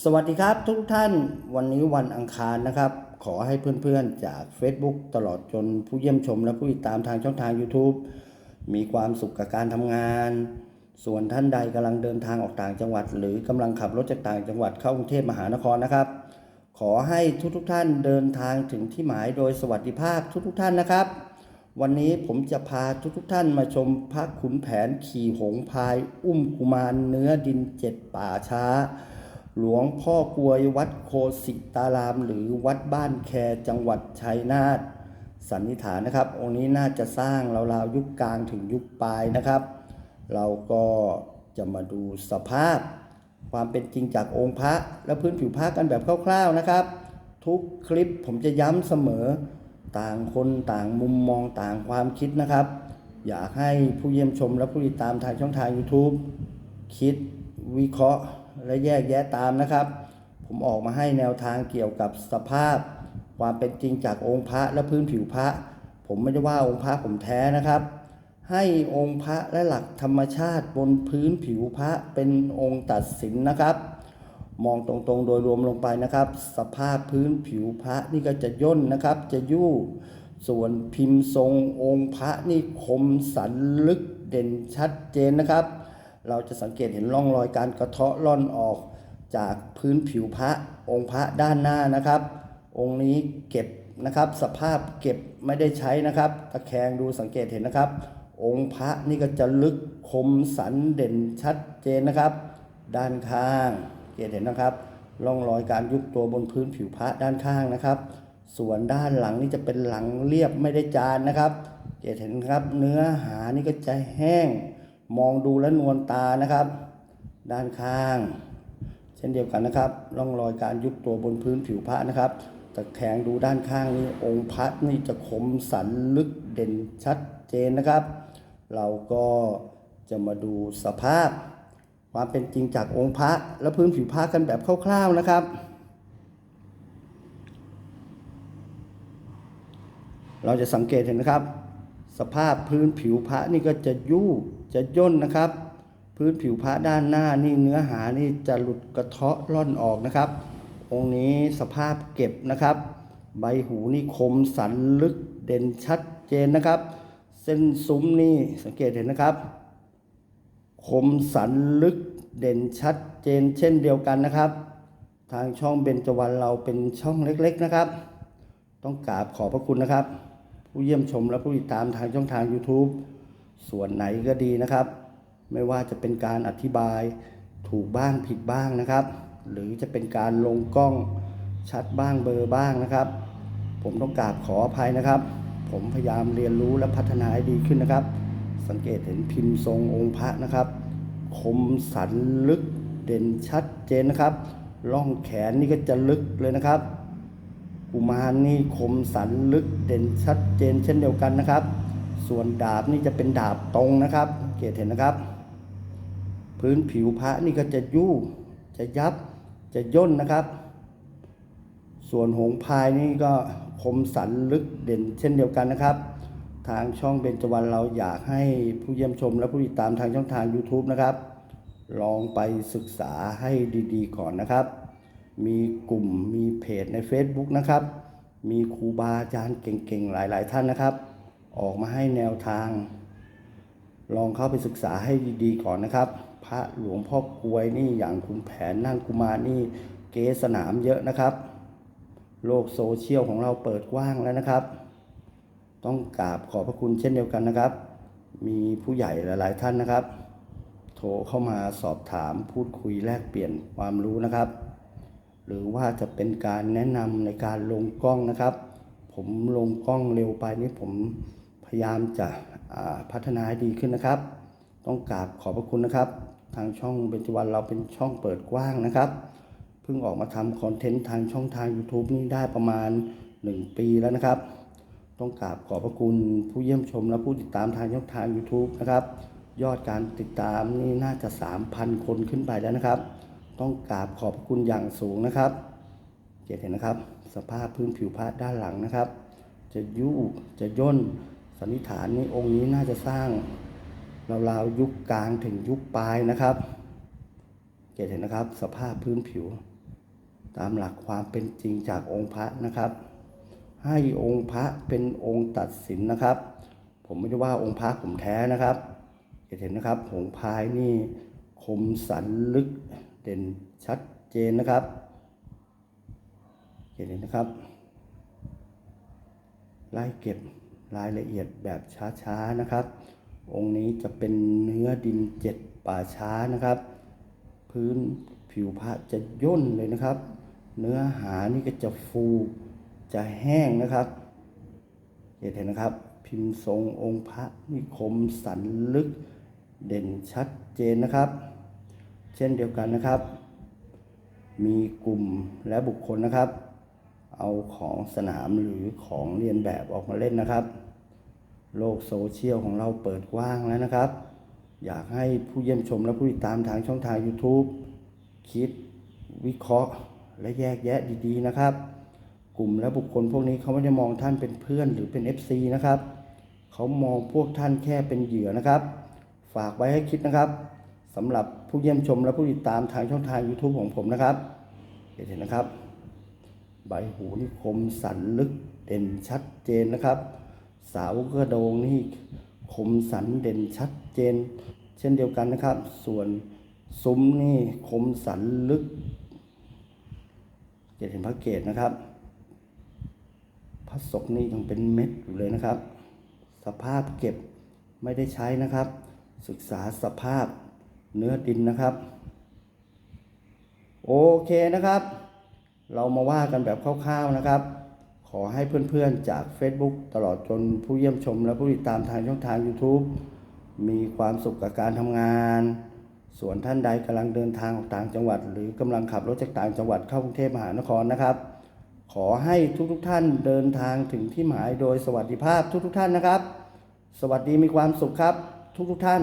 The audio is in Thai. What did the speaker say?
สวัสดีครับทุกท่านวันนี้วันอังคารนะครับ ขอให้เพื่อนๆจาก Facebook ตลอดจนผู้เยี่ยมชมและผู้ติดตามทางช่องทาง YouTube มีความสุขกับการทำงาน ส่วนท่านใดกำลังเดินทางออกต่างจังหวัด หรือกำลังขับรถจากต่างจังหวัดเข้ากรุงเทพมหานครนะครับ ขอให้ทุกๆท่านเดินทางถึงที่หมายโดยสวัสดิภาพทุกๆท่านนะครับ วันนี้ผมจะพาทุกๆท่านมาชมพระขุนแผนขี่หงพาย อุ้มกุมารเนื้อดินเจ็ดป่าช้า หลวงพ่อกวยวัดโคสิตาราม หรือวัดบ้านแคจังหวัดชัยนาทสันนิษฐานนะครับ องค์นี้น่าจะสร้างราวๆยุคกลางถึงยุคปลายนะครับ เราก็จะมาดูสภาพ ความเป็นจริงจากองค์พระและพื้นผิวพระกันแบบคร่าวๆนะครับ ทุกคลิปผมจะย้ำเสมอต่างคนต่างมุมมองต่างความคิดนะครับ อยากให้ผู้เยี่ยมชมและผู้ติดตามทางช่องทาง YouTube คิดวิเคราะห์ และแยกแยะตามนะครับ ผมออกมาให้แนวทางเกี่ยวกับสภาพ ความเป็นจริงจากองค์พระและพื้นผิวพระ ผมไม่ได้ว่าองค์พระผมแท้นะครับ ให้องค์พระและหลักธรรมชาติบนพื้นผิวพระเป็นองค์ตัดสินนะครับ มองตรงๆโดยรวมลงไปนะครับ สภาพพื้นผิวพระนี่ก็จะย่นนะครับ จะยู่ส่วนพิมพ์ทรงองค์พระนี่คมสันลึกเด่นชัดเจนนะครับ เราจะสังเกตเห็นร่องรอยการกระเทาะล่อนออกจากพื้นผิวพระองค์พระด้านหน้านะครับ องค์นี้เก็บนะครับ สภาพเก็บไม่ได้ใช้นะครับ ตะแคงดูสังเกตเห็นนะครับ องค์พระนี่ก็จะลึกคมสันเด่นชัดเจนนะครับ ด้านข้างเกตเห็นนะครับร่องรอยการยุบตัวบนพื้นผิวพระด้านข้างนะครับ ส่วนด้านหลังนี่จะเป็นหลังเรียบไม่ได้จานนะครับ เกตเห็นครับเนื้อหานี่ก็จะแห้ง มองดูแล้วนวลตานะครับ ด้านข้าง เช่นเดียวกันนะครับร่องรอยการยุบตัวบนพื้นผิวพระนะครับตะแคงดูด้านข้างนี้องค์พระนี่จะคมสันลึกเด่นชัดเจนนะครับ เราก็จะมาดูสภาพ ความเป็นจริงจากองค์พระและพื้นผิวพระกันแบบคร่าวๆนะครับ เราจะสังเกตเห็นนะครับ สภาพพื้นผิวพระนี่ก็จะยู่จะย่นนะครับ พื้นผิวพระด้านหน้านี่เนื้อหานี่จะหลุดกระเทาะล่อนออกนะครับ องค์นี้สภาพเก็บนะครับ ใบหูนี่คมสันลึกเด่นชัดเจนนะครับ เส้นซุ้มนี่สังเกตเห็นนะครับ คมสันลึกเด่นชัดเจนเช่นเดียวกันนะครับ ทางช่องเบญจวรรณเราเป็นช่องเล็กๆนะครับ ต้องกราบขอบพระคุณนะครับ ผู้เยี่ยมชมและผู้ติดตามทางช่องทาง YouTube ส่วนไหนก็ดีนะครับ ไม่ว่าจะเป็นการอธิบายถูกบ้างผิดบ้างนะครับ หรือจะเป็นการลงกล้องชัดบ้างเบลอร์บ้างนะครับ ผมต้องกราบขออภัยนะครับ ผมพยายามเรียนรู้และพัฒนาให้ดีขึ้นนะครับ สังเกตเห็นพิมพ์ทรงองค์พระนะครับ คมสันลึกเด่นชัดเจนนะครับร่องแขนนี่ก็จะลึกเลยนะครับ กุมารนี่คมสันลึกเด่นชัดเจนเช่นเดียวกันนะครับ ส่วนดาบนี่จะเป็นดาบตรงนะครับ เกตเห็นนะครับ พื้นผิวพระนี่ก็จะยู่จะยับจะย่นนะครับ ส่วนหงพายนี่ก็คมสันลึกเด่นเช่นเดียวกันนะครับ ทางช่องเบญจวรรณเราอยากให้ผู้เยี่ยมชมและผู้ติดตามทางช่องทาง YouTube นะครับ ลองไปศึกษาให้ดีๆ ก่อนนะครับ มีกลุ่มมีเพจใน Facebook นะครับ มีครูบาอาจารย์เก่งๆ หลายๆ ท่านนะครับ ออกมาให้แนวทาง ลองเข้าไปศึกษาให้ดีๆ ก่อนนะครับ พระหลวงพ่อกวยนี่อย่างคุณแผนนั่งกุมารนี่เกสนามเยอะนะครับ โลกโซเชียลของเราเปิดกว้างแล้วนะครับ ต้องกราบขอบพระคุณเช่นเดียวกันนะครับ มีผู้ใหญ่หลาย ๆ ท่านนะครับ โทรเข้ามาสอบถามพูดคุยแลกเปลี่ยนความรู้นะครับ หรือว่าจะเป็นการแนะนำในการลงกล้องนะครับ ผมลงกล้องเร็วไปนี่ผมพยายามจะพัฒนาให้ดีขึ้นนะครับ ต้องกราบขอบพระคุณนะครับ ทางช่องเบญจวรรณเราเป็นช่องเปิดกว้างนะครับ เพิ่งออกมาทำคอนเทนต์ทางช่องทาง YouTube นี่ได้ประมาณ 1 ปีแล้วนะครับ ต้องกราบขอบพระคุณผู้เยี่ยมชมและผู้ติดตามทางช่องทาง YouTube นะครับ ยอดการติดตามนี่น่าจะ 3,000 คนขึ้นไปแล้วนะครับ ต้องกราบขอบคุณอย่างสูงนะครับเห็นนะครับ สภาพพื้นผิวพระด้านหลังนะครับ จะยุบจะย่นสันนิษฐานนี่องค์นี้น่าจะสร้างราวๆยุคกลางถึงยุคปลายนะครับเห็นนะครับ สภาพพื้นผิว ตามหลักความเป็นจริงจากองค์พระนะครับ ให้องค์พระเป็นองค์ตัดสินนะครับ ผมไม่ได้ว่าองค์พระผมแท้นะครับเห็นนะครับหงพายนี่คมสันลึก เด่นชัดเจนนะครับเห็นนะครับไล่เก็บรายละเอียดแบบช้าๆนะครับ องค์นี้จะเป็นเนื้อดินเจ็ดป่าช้านะครับ พื้นผิวพระจะย่นเลยนะครับ เนื้อหานี่ก็จะฟูจะแห้งนะครับเห็นนะครับ พิมพ์ทรงองค์พระนี่คมสันลึกเด่นชัดเจนนะครับ ช่นเดียวกันนะครับ มีกลุ่มและบุคคลนะครับ เอาของสนามหรือของเรียนแบบออกมาเล่นนะครับ โลกโซเชียลของเราเปิดกว้างแล้วนะครับ อยากให้ผู้เยี่ยมชมและผู้ติดตามทางช่องทาง YouTube คิดวิเคราะห์และแยกแยะดีๆนะครับ กลุ่มและบุคคลพวกนี้เขาไม่ได้มองท่านเป็นเพื่อนหรือเป็น FC นะครับเขามองพวกท่านแค่เป็นเหยื่อนะครับ ฝากไว้ให้คิดนะครับ สำหรับผู้เยี่ยมชมและผู้ติดตามทางช่องทาง YouTube ของผมนะครับเห็นนะครับ ใบหูนี่คมสันลึกเด่นชัดเจนนะครับ สาวกระโดงนี่คมสันเด่นชัดเจน เช่นเดียวกันนะครับ ส่วนซุ้มนี่คมสันลึกเห็นพระเกตนะครับพระศกนี่ยังเป็นเม็ดอยู่เลยนะครับ สภาพเก็บไม่ได้ใช้นะครับ ศึกษาสภาพ เนื้อดินนะครับ โอเคนะครับ เรามาว่ากันแบบคร่าวๆนะครับ ขอให้เพื่อนๆจาก Facebook ตลอดจนผู้เยี่ยมชมและผู้ติดตามทางช่องทาง YouTube มีความสุขกับการทำงาน ส่วนท่านใดกำลังเดินทางออกต่างจังหวัด หรือกำลังขับรถจากต่างจังหวัดเข้ากรุงเทพมหานครนะครับ ขอให้ทุกๆท่านเดินทางถึงที่หมายโดยสวัสดิภาพทุกๆท่านนะครับ สวัสดีมีความสุขครับทุกๆท่าน